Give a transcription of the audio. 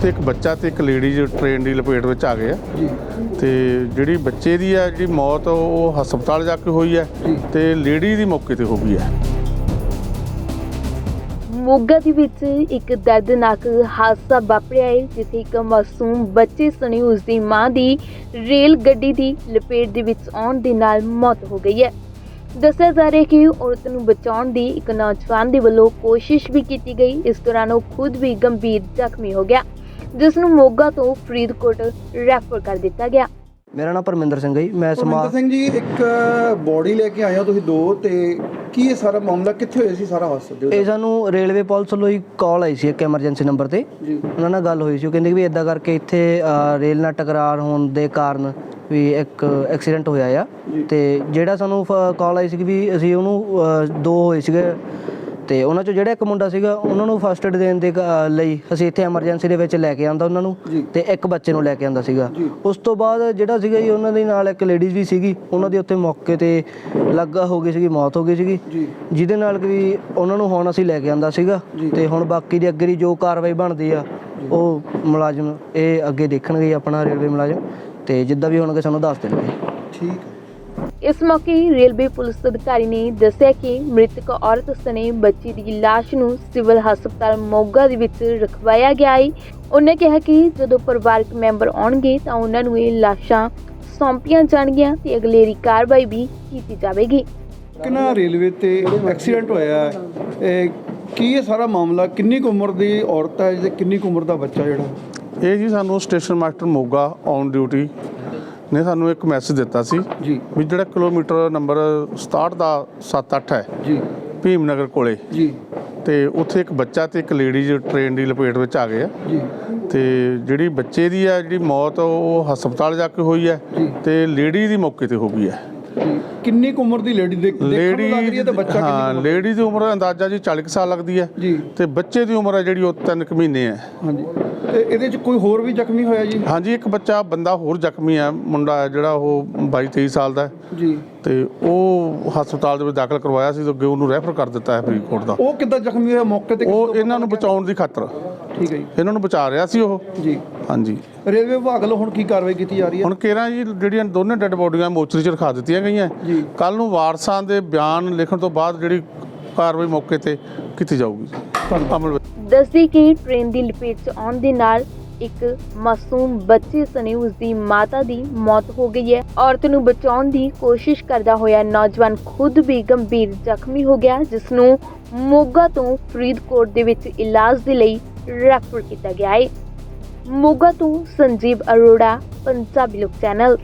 ਉੱਥੇ ਇੱਕ ਬੱਚਾ ਤੇ ਇੱਕ ਲੇਡੀ ਟ੍ਰੇਨ ਦੀ ਲਪੇਟ ਵਿੱਚ ਆ ਗਏ ਆ। ਜੀ। ਤੇ ਜਿਹੜੀ ਬੱਚੇ ਦੀ ਆ ਜਿਹੜੀ ਮੌਤ ਉਹ ਹਸਪਤਾਲ ਜਾ ਕੇ ਹੋਈ ਹੈ ਜੀ। ਤੇ ਲੇਡੀ ਦੀ ਮੌਕੇ ਤੇ ਹੋ ਗਈ ਹੈ ਮੋਗਾ ਦੇ ਵਿੱਚ ਇੱਕ ਦਰਦਨਾਕ ਹਾਦਸਾ ਵਾਪਰਿਆ ਹੈ ਜਿੱਥੇ ਇੱਕ ਮਾਸੂਮ ਬੱਚੇ ਸਣੇ ਉਸ ਦੀ ਮਾਂ ਦੀ ਰੇਲ ਗੱਡੀ ਦੀ ਲਪੇਟ ਦੇ ਵਿੱਚ ਆਉਣ ਦੇ ਨਾਲ ਮੌਤ ਹੋ ਗਈ ਹੈ। ਦੱਸਿਆ ਜਾ ਰਿਹਾ ਹੈ ਕਿ ਔਰਤ ਨੂੰ ਬਚਾਉਣ ਦੀ ਇੱਕ ਨੌਜਵਾਨ ਦੇ ਵੱਲੋਂ ਕੋਸ਼ਿਸ਼ ਵੀ ਕੀਤੀ ਗਈ ਇਸ ਦੌਰਾਨ ਉਹ ਖੁਦ ਵੀ ਗੰਭੀਰ ਜ਼ਖਮੀ ਹੋ ਗਿਆ। ਜਿਸ ਨੂੰ ਮੋਗਾ ਤੋਂ ਫਰੀਦਕੋਟ ਰੈਫਰ ਕਰ ਦਿੱਤਾ ਗਿਆ। ਮੇਰਾ ਨਾਮ ਪਰਮਿੰਦਰ ਸਿੰਘ ਹੈ ਜੀ। ਮੈਂ ਪਰਮਿੰਦਰ ਸਮਾਜ ਸਿੰਘ ਜੀ ਇੱਕ ਬੋਡੀ ਲੈ ਕੇ ਆਏ ਹੋ ਤੁਸੀਂ ਦੋ ਤੇ ਕੀ ਇਹ ਸਾਰਾ ਮਾਮਲਾ ਕਿੱਥੇ ਹੋਇਆ ਸੀ ਸਾਰਾ ਹਾਦਸਾ ਦਿਓ ਇਹ ਸਾਨੂੰ ਰੇਲਵੇ ਪੁਲਿਸ ਵੱਲੋਂ ਹੀ ਕਾਲ ਆਈ ਸੀ ਇੱਕ ਐਮਰਜੈਂਸੀ ਨੰਬਰ ਤੇ। ਜੀ। ਉਹਨਾਂ ਨਾਲ ਗੱਲ ਹੋਈ ਸੀ। ਉਹ ਕਹਿੰਦੇ ਕਿ ਵੀ ਇਦਾਂ ਕਰਕੇ ਇੱਥੇ ਅ, ਰੇਲ ਨਾਲ ਟਕਰਾਰ ਹੋਣ ਦੇ ਕਾਰਨ ਵੀ ਇੱਕ ਐਕਸੀਡੈਂਟ ਹੋਇਆ ਆ। ਤੇ ਜਿਹੜਾ ਸਾਨੂੰ ਕਾਲ ਆਈ ਸੀ ਕਿ ਵੀ ਅਸੀਂ ਉਹਨੂੰ ਅ, ਦੋ ਹੋਏ ਸੀਗੇ। ਤੇ ਉਹਨਾਂ ਚੋਂ ਜਿਹੜਾ ਇੱਕ ਮੁੰਡਾ ਸੀਗਾ ਉਹਨਾਂ ਨੂੰ ਫਸਟ ਏਡ ਦੇਣ ਦੇ ਅ, ਲਈ ਅਸੀਂ ਇੱਥੇ ਐਮਰਜੈਂਸੀ ਦੇ ਵਿੱਚ ਲੈ ਕੇ ਆਂਦਾ ਉਹਨਾਂ ਨੂੰ। ਤੇ ਇੱਕ ਬੱਚੇ ਨੂੰ ਲੈ ਕੇ ਆਂਦਾ ਸੀਗਾ। ਉਸ ਤੋਂ ਬਾਅਦ ਜਿਹੜਾ ਸੀਗਾ ਜੀ ਉਹਨਾਂ ਦੇ ਨਾਲ ਇੱਕ ਲੇਡੀਜ਼ ਵੀ ਸੀਗੀ ਉਹਨਾਂ ਦੀ ਉੱਥੇ ਮੌਕੇ ਤੇ ਲੱਗਾ ਹੋ ਗਈ ਸੀਗੀ ਮੌਤ ਹੋ ਗਈ ਸੀਗੀ ਜਿਹਦੇ ਨਾਲ ਕਿ ਵੀ ਉਹਨਾਂ ਨੂੰ ਹੁਣ ਅਸੀਂ ਲੈ ਕੇ ਆਂਦਾ ਸੀਗਾ। ਤੇ ਹੁਣ ਬਾਕੀ ਦੀ ਅੱਗੇ ਦੀ ਜੋ ਕਾਰਵਾਈ ਬਣਦੀ ਆ ਉਹ ਮੁਲਾਜ਼ਮ ਇਹ ਅੱਗੇ ਦੇਖਣਗੇ ਆਪਣਾ ਰੇਲਵੇ ਮੁਲਾਜ਼ਮ ਤੇ ਜਿੱਦਾਂ ਵੀ ਹੋਣਗੇ ਸਾਨੂੰ ਦੱਸ ਦੇਣਗੇ ਠੀਕ ਇਸ ਮੌਕੇ ਰੇਲਵੇ ਪੁਲਿਸ ਅਧਿਕਾਰੀ ਨੇ ਦੱਸਿਆ ਕਿ ਮ੍ਰਿਤਕ ਔਰਤ ਸਣੇ ਬੱਚੀ ਦੀ ਲਾਸ਼ ਨੂੰ ਸਿਵਲ ਹਸਪਤਾਲ ਮੋਗਾ ਦੇ ਵਿੱਚ ਰਖਵਾਇਆ ਗਿਆ ਹੈ ਉਹਨੇ ਕਿਹਾ ਕਿ ਜਦੋਂ ਪਰਿਵਾਰਕ ਮੈਂਬਰ ਆਉਣਗੇ ਤਾਂ ਉਹਨਾਂ ਨੂੰ ਇਹ ਲਾਸ਼ਾਂ ਸੌਂਪੀਆਂ ਜਾਣਗੀਆਂ ਤੇ ਅਗਲੇਰੀ ਕਾਰਵਾਈ ਵੀ ਕੀਤੀ ਜਾਵੇਗੀ। ਕਿੰਨਾ ਰੇਲਵੇ ਤੇ ਐਕਸੀਡੈਂਟ ਹੋਇਆ ਹੈ। ਇਹ ਕੀ ਇਹ ਸਾਰਾ ਮਾਮਲਾ? ਕਿੰਨੀ ਕੁ ਉਮਰ ਦੀ ਔਰਤ ਹੈ ਤੇ ਕਿੰਨੀ ਕੁ ਉਮਰ ਦਾ ਬੱਚਾ ਜਿਹੜਾ? ਇਹ ਜੀ ਸਾਨੂੰ station master Moga on duty ਨੇ ਸਾਨੂੰ ਇੱਕ ਮੈਸੇਜ ਦਿੱਤਾ ਸੀ ਜੀ। ਵੀ ਜਿਹੜਾ ਕਿਲੋਮੀਟਰ ਨੰਬਰ 67 ਦਾ 78 ਹੈ ਜੀ। ਭੀਮ ਨਗਰ ਕੋਲੇ। ਜੀ। ਤੇ ਉੱਥੇ ਇੱਕ ਬੱਚਾ ਤੇ ਇੱਕ ਲੇਡੀ ਟ੍ਰੇਨ ਦੀ ਲਪੇਟ ਵਿੱਚ ਆ ਗਏ ਆ। ਜੀ। ਤੇ ਜਿਹੜੀ ਬੱਚੇ ਦੀ ਆ ਜਿਹੜੀ ਮੌਤ ਉਹ ਹਸਪਤਾਲ ਜਾ ਕੇ ਹੋਈ ਹੈ ਜੀ। ਤੇ ਲੇਡੀ ਦੀ ਮੌਕੇ ਤੇ ਹੋ ਗਈ ਹੈ। ਜੀ ਕਿੰਨੀ ਕੁ ਉਮਰ ਦੀ ਲੇਡੀ ਦੇਖ ਦੇਖਣ ਨੂੰ ਲੱਗ ਰਹੀ ਹੈ ਤੇ ਬੱਚਾ ਹਾਂ ਕਿੰਨੀ ਲੇਡੀ ਦੀ ਉਮਰ ਅੰਦਾਜ਼ਾ ਜੀ 40 ਕੁ ਸਾਲ ਲੱਗਦੀ ਹੈ। ਜੀ। ਤੇ ਬੱਚੇ ਦੀ ਉਮਰ ਹੈ ਜਿਹੜੀ ਉਹ 3 ਕੁ ਮਹੀਨੇ ਹੈ। ਹਾਂਜੀ। ਤੇ ਇਹਦੇ ਚ ਕੋਈ ਹੋਰ ਵੀ ਜ਼ਖਮੀ ਹੋਇਆ ਜੀ? ਹਾਂਜੀ ਇੱਕ ਬੱਚਾ ਬੰਦਾ ਹੋਰ ਜ਼ਖਮੀ ਹੈ ਮੁੰਡਾ ਹੈ ਜਿਹੜਾ ਉਹ 22 23 ਸਾਲ ਦਾ ਹੈ। ਜੀ। ਤੇ ਉਹ ਹਸਪਤਾਲ ਦੇ ਵਿੱਚ ਦਾਖਲ ਕਰਵਾਇਆ ਸੀ ਤੇ ਅੱਗੇ ਉਹਨੂੰ ਰੈਫਰ ਕਰ ਦਿੱਤਾ ਹੈ ਫਰੀਦਕੋਟ ਦਾ। ਉਹ ਕਿੱਦਾਂ ਜ਼ਖਮੀ ਹੋਇਆ? ਮੌਕੇ ਤੇ ਉਹ ਇਹਨਾਂ ਨੂੰ ਬਚਾਉਣ ਦੀ ਖਾਤਰ। ਠੀਕ ਹੈ ਜੀ। ਇਹਨਾਂ ਨੂੰ ਬਚਾ ਰਿਹਾ ਸੀ ਉਹ। ਜੀ। ਹਾਂਜੀ। ਰੇਲਵੇ ਵਿਭਾਗ ਵੱਲੋਂ ਹੁਣ ਕੀ ਕਾਰਵਾਈ ਕੀਤੀ ਜਾ ਰਹੀ ਹੈ? ਹੁਣ ਕੇਰਾਂ ਜੀ ਜਿਹੜੀਆਂ ਦੋਨੇ ਡੈੱਡ ਬੋਡੀਆਂ ਮੋਚਰੀ 'ਚ ਰਖਾ ਦਿੱਤੀਆਂ ਗਈਆਂ। ਜੀ। ਕੱਲ ਨੂੰ ਵਾਰਸਾਂ ਦੇ ਬਿਆਨ ਲਿਖਣ ਤੋਂ ਬਾਅਦ ਜਿਹੜੀ ਕਾਰਵਾਈ ਮੌਕੇ ਤੇ ਕੀਤੀ ਜਾਊਗੀ। ਅਮਲ ਦੱਸਦੀ ਕਿ ਟ੍ਰੇਨ ਦੀ ਲਪੇਟ 'ਚ ਆਉਣ ਦੇ ਨਾਲ ਇੱਕ ਮਾਸੂਮ ਬੱਚੇ ਸਣੇ ਉਸ ਦੀ ਮਾਤਾ ਦੀ ਮੌਤ ਹੋ ਗਈ ਹੈ। ਔਰਤ ਨੂੰ ਬਚਾਉਣ ਦੀ ਕੋਸ਼ਿਸ਼ ਕਰਦਾ ਹੋਇਆ ਨੌਜਵਾਨ ਖੁਦ ਵੀ ਗੰਭੀਰ ਜ਼ਖਮੀ ਹੋ ਗਿਆ ਜਿਸ ਨੂੰ ਮੋਗਾ ਤੋਂ ਫਰੀਦਕੋਟ ਦੇ ਵਿੱਚ ਇਲਾਜ ਦੇ ਲਈ ਰੈਫਰ ਕੀਤਾ ਗਿਆ ਹੈ। ਮੋਗਾ ਤੋਂ ਸੰਜੀਵ ਅਰੋੜਾ ਪੰਜਾਬੀ ਲੋਕ ਚੈਨਲ।